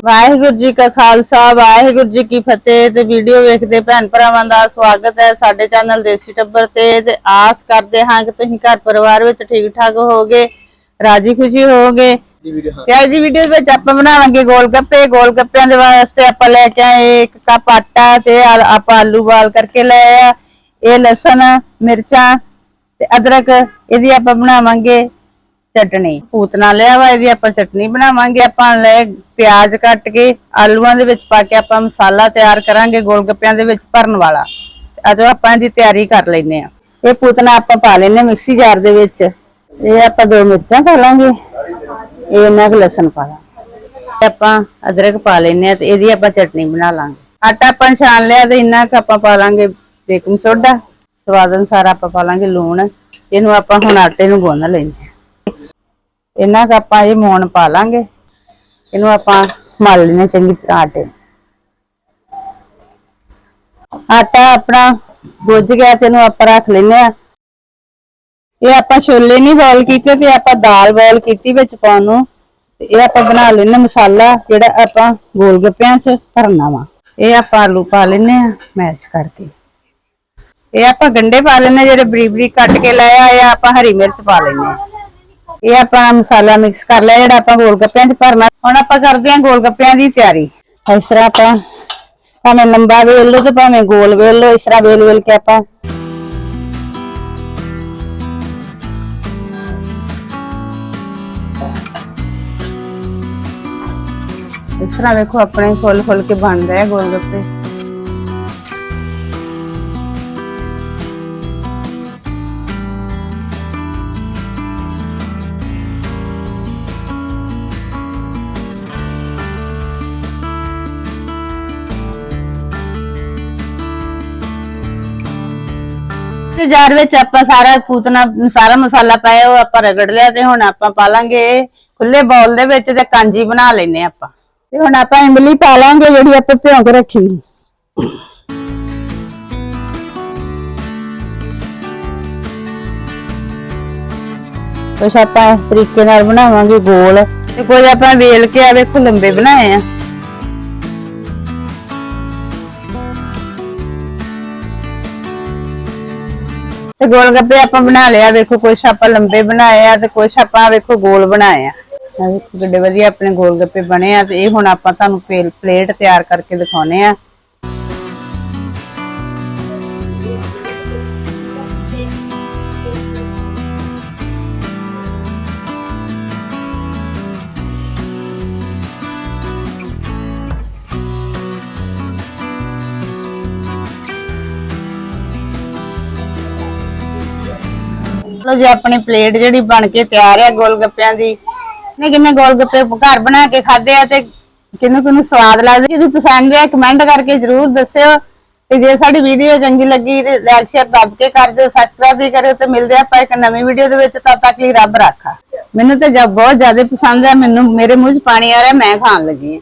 ਵਾਹਿਗੁਰੂ ਜੀ ਕਾ ਖਾਲਸਾ ਵਾਹਿਗੁਰੂ ਜੀ ਕੀ ਫਤਿਹ ਤੇ ਵੀਡੀਓ ਵੇਖਦੇ ਭੈਣ ਭਰਾਵਾਂ ਦਾ ਸਵਾਗਤ ਹੈ ਸਾਡੇ ਚੈਨਲ ਦੇਸੀ ਟੱਬਰ ਤੇ ਤੇ ਆਸ ਕਰਦੇ ਹਾਂ ਕਿ ਤੁਸੀਂ ਘਰ ਪਰਿਵਾਰ ਵਿੱਚ ਠੀਕ ਠਾਕ ਹੋਵੋਗੇ ਰਾਜੀ ਖੁਸ਼ੀ ਹੋਵੋਗੇ। ਦੀ ਵੀਡੀਓ ਹਾਂ। ਤੇ ਅੱਜ ਦੀ ਵੀਡੀਓ ਵਿੱਚ ਆਪਾਂ ਬਣਾਵਾਂਗੇ ਗੋਲ ਗੱਪੇ ਗੋਲ ਗੱਪਿਆਂ ਦੇ ਵਾਸਤੇ ਆਪਾਂ ਲੈ ਕੇ ਆਏ ਇੱਕ ਕੱਪ ਆਟਾ ਤੇ ਆਪਾਂ ਆਲੂ ਬਾਲ ਕਰਕੇ ਲਏ ਆ ਇਹ ਲਸਣ ਮਿਰਚਾਂ ਤੇ ਅਦਰਕ ਇਹਦੀ ਆਪਾਂ ਬਣਾਵਾਂਗੇ ਚਟਣੀ। ਪੂਤਨਾ ਲਿਆ ਵਾ ਇਹਦੀ ਆਪਾਂ ਚਟਣੀ ਬਣਾਵਾਂਗੇ। ਆਪਾਂ ਲੈ ਪਿਆਜ਼ ਕੱਟ ਕੇ ਆਲੂਆਂ ਦੇ ਵਿੱਚ ਪਾ ਕੇ ਆਪਾਂ ਮਸਾਲਾ ਤਿਆਰ ਕਰਾਂਗੇ ਗੋਲ ਗੱਪਿਆਂ ਦੇ ਵਿੱਚ ਭਰਨ ਵਾਲਾ। ਤੇ ਆਪਾਂ ਇਹਦੀ ਤਿਆਰੀ ਕਰ ਲੈਨੇ ਆ ਇਹ ਪੂਤਨਾ ਆਪਾਂ ਪਾ ਲੈਨੇ ਮਿਕਸੀ ਜਾਰ ਦੇ ਵਿੱਚ। ਇਹ ਆਪਾਂ ਦੋ ਮਿਰਚਾਂ ਪਾ ਲਾਂਗੇ। ਇਹ ਇਹਨਾਂ ਕੁ ਲਸਣ ਪਾ ਲਾਂਗੇ। ਆਪਾਂ ਅਦਰਕ ਪਾ ਲੈਨੇ ਆ ਤੇ ਇਹਦੀ ਆਪਾਂ ਚਟਨੀ ਬਣਾ ਲਾਂਗੇ। ਆਟਾ ਆਪਾਂ ਛਾਣ ਲਿਆ ਤੇ ਇਹਨਾਂ ਕੁ ਆਪਾਂ ਪਾ ਲਾਂਗੇ ਬੇਕਿੰਗ ਸੋਡਾ। ਸਵਾਦ ਅਨੁਸਾਰ ਆਪਾਂ ਪਾ ਲਾਂਗੇ ਲੂਣ। ਇਹਨੂੰ ਆਪਾਂ ਹੁਣ ਆਟੇ ਨੂੰ ਗੁੰਨ ਲੈਂਦੇ ਇਹਨਾਂ ਦਾ ਆਪਾਂ ਇਹ ਮੋਣ ਪਾ ਲਾਂਗੇ। ਇਹਨੂੰ ਆਪਾਂ ਮਲ ਲੈਣਾ ਚੰਗੀ ਤਰ੍ਹਾਂ ਆਟੇ ਆਟਾ ਆਪਣਾ ਗੁੱਝ ਗਿਆ ਤੇ ਇਹਨੂੰ ਆਪਾਂ ਰੱਖ ਲੈਨੇ ਆ ਇਹ ਆਪਾਂ ਛੋਲੇ ਨਹੀਂ ਬੋਇਲ ਕੀਤੇ ਤੇ ਆਪਾਂ ਦਾਲ ਬੋਇਲ ਕੀਤੀ ਵਿੱਚ ਪਾਉਣ ਨੂੰ। ਤੇ ਇਹ ਆਪਾਂ ਬਣਾ ਲੈਨੇ ਮਸਾਲਾ ਜਿਹੜਾ ਆਪਾਂ ਗੋਲ ਗੱਪਿਆਂ 'ਚ ਭਰਨਾ ਵਾ। ਇਹ ਆਪਾਂ ਆਲੂ ਪਾ ਲੈਨੇ ਆ ਮੈਸ਼ ਕਰਕੇ। ਇਹ ਆਪਾਂ ਗੰਡੇ ਪਾ ਲੈਨੇ ਜਿਹੜੇ ਬਰੀਕ ਬਰੀਕ ਕੱਟ ਕੇ ਲਾਇਆ ਇਹ ਆਪਾਂ ਹਰੀ ਮਿਰਚ ਪਾ ਲੈਨੇ ਆ ਇਹ ਆਪਾਂ ਮਸਾਲਾ ਮਿਕਸ ਕਰ ਲਿਆ, ਜਿਹੜਾ ਆਪਾਂ ਗੋਲ ਗੱਪਿਆਂ 'ਚ ਭਰਨਾ। ਹੁਣ ਆਪਾਂ ਕਰਦੇ ਹਾਂ ਗੋਲ ਗੱਪਿਆਂ ਦੀ ਤਿਆਰੀ। ਇਸ ਤਰ੍ਹਾਂ ਆਪਾਂ ਭਾਵੇਂ ਲੰਬਾ ਵੇਲ ਲਓ ਤੇ ਭਾਵੇਂ ਗੋਲ ਵੇਲ ਲਓ, ਇਸ ਤਰ੍ਹਾਂ ਵੇਲ ਵੇਲ ਕੇ ਆਪਾਂ ਇਸ ਤਰ੍ਹਾਂ ਵੇਖੋ, ਆਪਣੇ ਫੁੱਲ ਫੁੱਲ ਕੇ ਬਣ ਰਿਹਾ ਗੋਲ ਗੱਪੇ ਤੇ ਜਾਰ ਵਿੱਚ ਆਪਾਂ ਸਾਰਾ ਪੂਤਨਾ, ਸਾਰਾ ਮਸਾਲਾ ਪਾਇਆ, ਉਹ ਆਪਾਂ ਰਗੜ ਲਿਆ ਤੇ ਹੁਣ ਆਪਾਂ ਪਾ ਲਾਂਗੇ ਖੁੱਲੇ ਬਾਉਲ ਦੇ ਵਿੱਚ ਤੇ ਕਾਂਜੀ ਬਣਾ ਲੈਨੇ ਆਪਾਂ। ਤੇ ਹੁਣ ਆਪਾਂ ਇਮਲੀ ਪਾ ਲਾਂਗੇ ਜਿਹੜੀ ਆਪਾਂ ਭਿਉਂ ਰੱਖੀ ਕੁਛ ਆਪਾਂ ਇਸ ਤਰੀਕੇ ਨਾਲ ਬਣਾਵਾਂਗੇ ਗੋਲ। ਤੇ ਕੋਈ ਆਪਾਂ ਵੇਲ ਕੇ ਆ ਵੇਖੋ ਲੰਬੇ ਬਣਾਏ ਆ। ਤੇ ਗੋਲ ਗੱਪੇ ਆਪਾਂ ਬਣਾ ਲਿਆ ਵੇਖੋ ਕੁਛ ਆਪਾਂ ਲੰਬੇ ਬਣਾਏ ਆ ਤੇ ਕੁਛ ਆਪਾਂ ਵੇਖੋ ਗੋਲ ਬਣਾਏ ਆ। ਵੇਖੋ ਕਿੱਡੇ ਵਧੀਆ ਆਪਣੇ ਗੋਲ ਗੱਪੇ ਬਣੇ ਆ ਤੇ ਇਹ ਹੁਣ ਆਪਾਂ ਤੁਹਾਨੂੰ ਪੇਲ- ਪਲੇਟ ਤਿਆਰ ਕਰਕੇ ਦਿਖਾਉਨੇ ਆ। ਲੋ ਜੀ, ਆਪਣੀ ਪਲੇਟ ਜਿਹੜੀ ਬਣ ਕੇ ਤਿਆਰ ਹੈ ਗੋਲ ਗੱਪਿਆਂ ਦੀ। ਨੇ ਕਿੰਨੇ ਗੋਲ ਗੱਪੇ ਘਰ ਬਣਾ ਕੇ ਖਾਦੇ ਆ ਤੇ ਕਿਹਨੂੰ ਕਿਹਨੂੰ ਸਵਾਦ ਲੱਗਦਾ? ਜੇ ਪਸੰਦ ਆ ਕਮੈਂਟ ਕਰਕੇ ਜਰੂਰ ਦੱਸਿਓ। ਤੇ ਜੇ ਸਾਡੀ ਵੀਡੀਓ ਚੰਗੀ ਲੱਗੀ ਤੇ ਲਾਈਕ ਸ਼ੇਅਰ ਦੱਬ ਕੇ ਕਰ ਦਿਓ ਸਬਸਕ੍ਰਾਈਬ ਵੀ ਕਰਿਓ ਤੇ ਮਿਲਦੇ ਆਪਾਂ ਇੱਕ ਨਵੀਂ ਵੀਡੀਓ ਦੇ ਵਿੱਚ। ਤਦ ਤੱਕ ਲਈ ਰੱਬ ਰਾਖਾ। ਮੈਨੂੰ ਤੇ ਜਦ ਬਹੁਤ ਜ਼ਿਆਦਾ ਪਸੰਦ ਆ ਮੈਨੂੰ ਮੇਰੇ ਮੂੰਹ 'ਚ ਪਾਣੀ ਆ ਰਿਹਾ, ਮੈਂ ਖਾਣ ਲੱਗੀ ਹਾਂ।